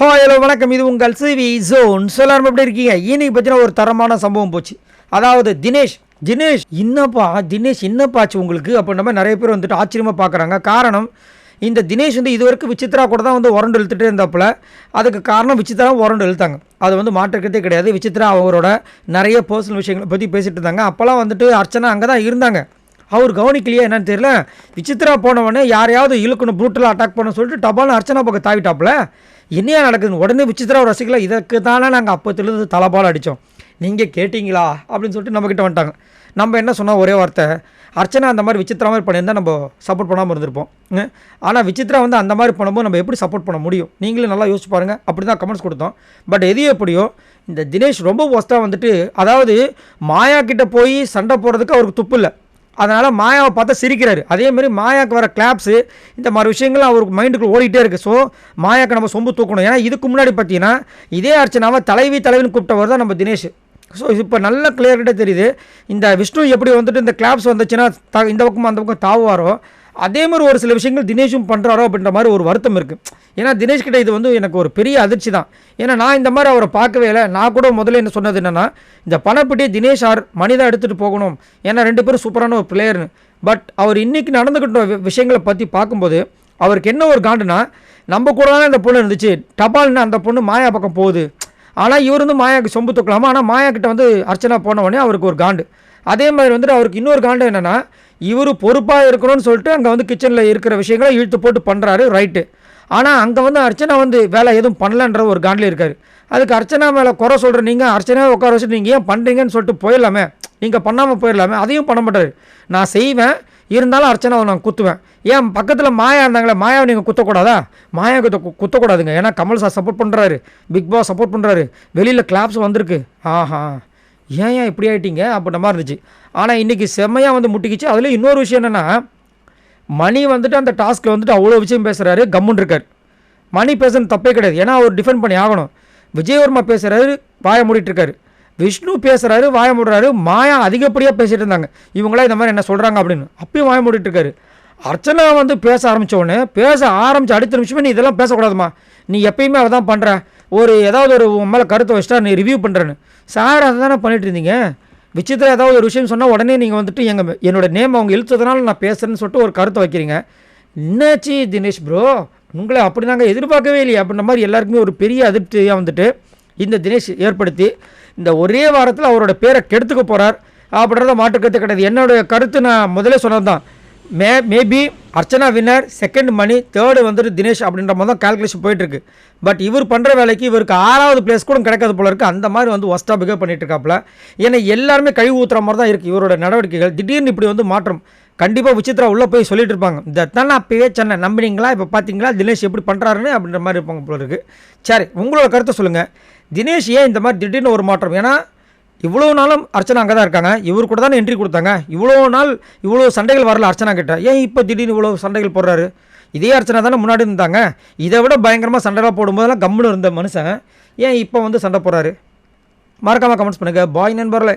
Hi hello வணக்கம். இது உங்கள் சிவி ஜோன் சொல்லாமல் எப்படி இருக்கீங்க? இன்னைக்கு பார்த்தீங்கன்னா ஒரு தரமான சம்பவம் போச்சு. அதாவது தினேஷ் தினேஷ் என்னப்பா தினேஷ் என்னப்பாச்சு உங்களுக்கு? அப்படின்ற மாதிரி நிறைய பேர் வந்துட்டு ஆச்சரியமாக பார்க்குறாங்க காரணம் இந்த தினேஷ் வந்து இதுவரைக்கும் விசித்ரா கூட தான் வந்து உரண்டு இழுத்துட்டே இருந்தாப்புல. அதுக்கு காரணம் விசித்ரா உரண்டு இழுத்தாங்க. அது வந்து மாற்றுக்கிறதே கிடையாது. விசித்ரா அவரோட நிறைய பர்சனல் விஷயங்களை பற்றி பேசிகிட்டு இருந்தாங்க. அப்போல்லாம் வந்துட்டு அர்ச்சனா அங்கே தான் இருந்தாங்க. அவர் கவனிக்கலையே என்னன்னு தெரியல. விசித்ரா போனவொடனே யாரையாவது இழுக்கணும் ப்ரூட்டலாக அட்டாக் பண்ண சொல்லிட்டு டபால்னு அர்ச்சனா பக்கம் தாவிட்டாப்புல. என்னையா நடக்குது உடனே விசித்ரா ரசிக்கல. இதற்கு தானே நாங்கள் அப்போத்துலேருந்து தலைபால் அடித்தோம் நீங்கள் கேட்டிங்களா? அப்படின்னு சொல்லிட்டு நம்மக்கிட்ட வந்துட்டாங்க. நம்ம என்ன சொன்னால் ஒரே வார்த்தை. அர்ச்சனா அந்த மாதிரி விசித்ரா மாதிரி பண்ணியிருந்தால் நம்ம சப்போர்ட் பண்ணாமல் இருந்திருப்போம். ஆனால் விசித்ரா வந்து அந்த மாதிரி பண்ணும்போது நம்ம எப்படி சப்போர்ட் பண்ண முடியும்? நீங்களும் நல்லா யோசிச்சு பாருங்கள் அப்படி தான் கமெண்ட்ஸ் கொடுத்தோம். பட் எது எப்படியோ இந்த தினேஷ் ரொம்ப ஒஸ்ட்டாக வந்துட்டு அதாவது மாயா கிட்டே போய் சண்டை போடுறதுக்கு அவருக்கு துப்பு இல்லை. அதனால் மாயாவை பார்த்தா சிரிக்கிறாரு. அதேமாரி மாயாவுக்கு வர கிளாப்ஸு இந்த மாதிரி விஷயங்கள் அவருக்கு மைண்டுக்குள்ளே ஓடிட்டே இருக்குது ஸோ மாயாக்கு நம்ம சொம்பு தூக்கணும். ஏன்னா இதுக்கு முன்னாடி பார்த்தீங்கன்னா இதே அர்ச்சனாவை தலைவி தலைவின்னு கூப்பிட்டவர் தான் நம்ம தினேஷ். ஸோ இப்போ நல்ல கிளியர்கிட்டே தெரியுது. இந்த விஷ்ணு எப்படி வந்துட்டு இந்த கிளாப்ஸ் வந்துச்சுன்னா த இந்த பக்கம் அந்த பக்கம் தாவுவாரோ அதே மாதிரி ஒரு சில விஷயங்கள் தினேஷும் பண்ணுறாரோ அப்படின்ற மாதிரி ஒரு வருத்தம் இருக்குது ஏன்னா தினேஷ் கிட்ட இது வந்து எனக்கு ஒரு பெரிய அதிர்ச்சி தான். ஏன்னா நான் இந்த மாதிரி அவரை பார்க்கவே இல்லை. நான் கூட முதல்ல என்ன சொன்னது என்னென்னா இந்த பணப்பட்டியை தினேஷ் ஆர் மனிதா எடுத்துகிட்டு போகணும். ஏன்னா ரெண்டு பேரும் சூப்பரான ஒரு பிளேயர்னு பட் அவர் இன்றைக்கி நடந்துக்கிட்ட விஷயங்களை பற்றி பார்க்கும்போது அவருக்கு என்ன ஒரு காண்டுனா நம்ம கூட தானே அந்த பொண்ணு இருந்துச்சு. டபால்னு அந்த பொண்ணு மாயா பக்கம் போகுது. ஆனால் இவர் வந்து மாயாவுக்கு சொம்பு தூக்கலாமா? ஆனால் மாயா கிட்ட வந்து அர்ச்சனா போன உடனே அவருக்கு ஒரு காண்டு. அதே மாதிரி வந்துட்டு அவருக்கு இன்னொரு காண்டு என்னென்னா இவர் பொறுப்பாக இருக்கணும்னு சொல்லிட்டு அங்கே வந்து கிச்சனில் இருக்கிற விஷயங்களை இழுத்து போட்டு பண்ணுறாரு ரைட்டு ஆனால் அங்கே வந்து அர்ச்சனா வந்து வேலை எதுவும் பண்ணலன்ற ஒரு காண்டில் இருக்கார். அதுக்கு அர்ச்சனா மேலே குறை சொல்கிற நீங்கள் அர்ச்சனாவை உட்கார வச்சுட்டு நீங்கள் ஏன் பண்ணுறீங்கன்னு சொல்லிட்டு போயிடலாமே. நீங்கள் பண்ணாமல் போயிடலாமே. அதையும் பண்ண மாட்டார். நான் செய்வேன். இருந்தாலும் அர்ச்சனாவை நான் குத்துவேன். ஏன் பக்கத்தில் மாயா இருந்தாங்களே மாயாவை நீங்கள் குத்தக்கூடாதா? மாயா குத்த கு- குத்தக்கூடாதுங்க. ஏன்னா கமல் சார் சப்போர்ட் பண்ணுறாரு பிக் பாஸ் சப்போர்ட் பண்ணுறாரு வெளியில் கிளாப்ஸ் வந்திருக்கு. ஆஹா. ஏன் ஏன் இப்படி ஆகிட்டீங்க அப்படின்ற மாதிரி இருந்துச்சு. ஆனால் இன்றைக்கி செம்மையாக வந்து முட்டிக்கிச்சு. அதுலேயும் இன்னொரு விஷயம் என்னென்னா மணி வந்துட்டு அந்த டாஸ்க்கில் வந்துட்டு அவ்வளோ விஷயம் பேசுகிறாரு கம்முன்னு இருக்கார். மணி பேசுறது தப்பே கிடையாது. ஏன்னா அவர் டிஃபெண்ட் பண்ணி ஆகணும். விஜயவர்மா பேசுகிறாரு வாய மூடிட்டுருக்காரு விஷ்ணு பேசுகிறாரு வாய மூடுறாரு. மாயா அதிகப்படியாக பேசிகிட்டு இருந்தாங்க. இவங்களாம் இந்த மாதிரி என்ன சொல்கிறாங்க அப்படின்னு. அப்பயும் வாய மூடிட்டுருக்காரு அர்ச்சனா வந்து பேச ஆரம்பித்தோடனே பேச ஆரம்பித்து அடுத்த நிமிஷமே நீ இதெல்லாம் பேசக்கூடாதுமா. நீ எப்பயுமே அவள் தான் பண்ணுற ஒரு ஏதாவது ஒரு உன் மேலே கருத்தை வச்சுட்டா நீ ரிவ்யூ பண்ணுறேன்னு சார் அதை தானே பண்ணிட்டு இருந்தீங்க விசித்திரம் ஏதாவது ஒரு விஷயம் சொன்னால் உடனே நீங்கள் வந்துட்டு எங்கள் என்னோட நேம் அவங்க இழுத்ததுனால நான் பேசுகிறேன்னு சொல்லிட்டு ஒரு கருத்தை வைக்கிறீங்க. என்னாச்சு தினேஷ் ப்ரோ உங்களை அப்படி நாங்கள் எதிர்பார்க்கவே இல்லையே அப்படின்ற மாதிரி எல்லாருக்குமே ஒரு பெரிய அதிருப்தியாக வந்துட்டு இந்த தினேஷ் ஏற்படுத்தி இந்த ஒரே வாரத்தில் அவரோட பேரை கெடுத்துக்க போகிறார் அப்படின்றத மாற்றுக்கருத்து கிடையாது. என்னோட கருத்து நான் முதல்ல சொன்னது தான் may maybe Archana winner second Mani third வந்துட்டு தினேஷ் அப்படின்ற மாதிரி தான் கால்குலேஷன் போயிட்டுருக்கு. பட் இவர் பண்ணுற வேலைக்கு இவருக்கு ஆறாவது பிளேஸ் கூட கிடைக்காது போல இருக்குது அந்த மாதிரி வந்து ஒஸ்ட்டாக பிகேவ் பண்ணிட்டு இருக்காப்புல ஏன்னா எல்லாருமே கழிவு ஊற்றுற மாதிரி தான் இருக்குது இவரோட நடவடிக்கைகள். திடீர்னு இப்படி வந்து மாற்றம். கண்டிப்பாக விசித்ரா உள்ளே போய் சொல்லிட்டு இருப்பாங்க இந்த தான் நான் அப்பயே நம்பினீங்களா? இப்போ பார்த்தீங்களா தினேஷ் எப்படி பண்ணுறாருன்னு அப்படின்ற மாதிரி இருப்பாங்க போல இருக்குது சரி உங்களோட கருத்தை சொல்லுங்கள் தினேஷ் ஏன் இந்த மாதிரி திடீர்னு ஒரு மாற்றம்? ஏன்னா இவ்வளோ நாளும் அர்ச்சனா அங்கே தான் இருக்காங்க. இவர் கூட தானே என்ட்ரி கொடுத்தாங்க. இவ்வளோ நாள் இவ்வளோ சண்டைகள் வரல அர்ச்சனா கிட்ட. ஏன் இப்போ திடீர்னு இவ்வளோ சண்டைகள் போடுறாரு? இதே அர்ச்சனா தானே முன்னாடி இருந்தாங்க. இதை விட பயங்கரமாக சண்டைலாம் போடும்போதெல்லாம் கம்முன்னு இருந்த மனுஷன் ஏன் இப்போ வந்து சண்டை போடுறாரு? மறக்காமல் கமெண்ட்ஸ் பண்ணுங்கள் பாய் நண்பர்களே.